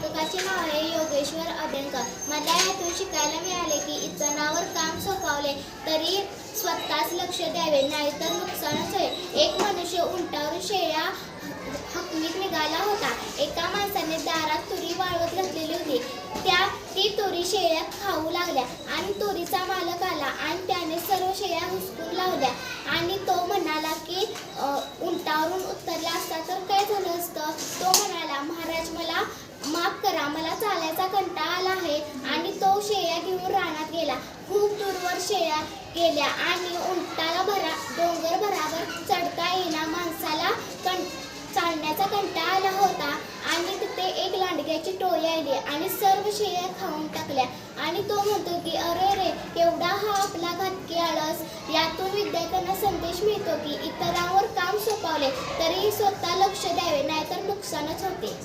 पुस्तकाचे नाव आहे योगेश्वर अभ्यंकर मला यातून शिकायला मिळाले की इतरांवर काम सोपवले तरी स्वतःच लक्ष द्यावे नाहीतर नुकसानच होईल. एक मनुष्य उंटावरून शेळ्या हकमीत निघाला होता. एका माणसाने दारात तुरी वाळवत घातलेली होती. त्या ती तुरी शेळ्या खाऊ लागल्या आणि तुरीचा मालक आला आणि त्याने सर्व शेळ्या हुसकून लावल्या. आणि तो म्हणाला की उंटावरून उतरला असता तर काय झालं असतं? तो म्हणाला महाराज मला शेळ्याचा कंटाळा आला आहे आणि तो शेळ्या घेऊन रानात गेला. खूप दूरवर शेळ्या गेल्या आणि उंटाला भरा डोंगर भरावर चढता येईना माणसाला कं चालण्याचा कंटाळा आला होता. आणि तिथे एक लांडग्याची टोळी आली आणि सर्व शेळ्या खाऊन टाकल्या. आणि तो म्हणतो की अरे रे एवढा हा आपला घातकी आळस. यातून विद्यार्थ्यांना संदेश मिळतो की इतरांवर काम सोपवले तरी स्वतः लक्ष द्यावे नाहीतर नुकसानच होते.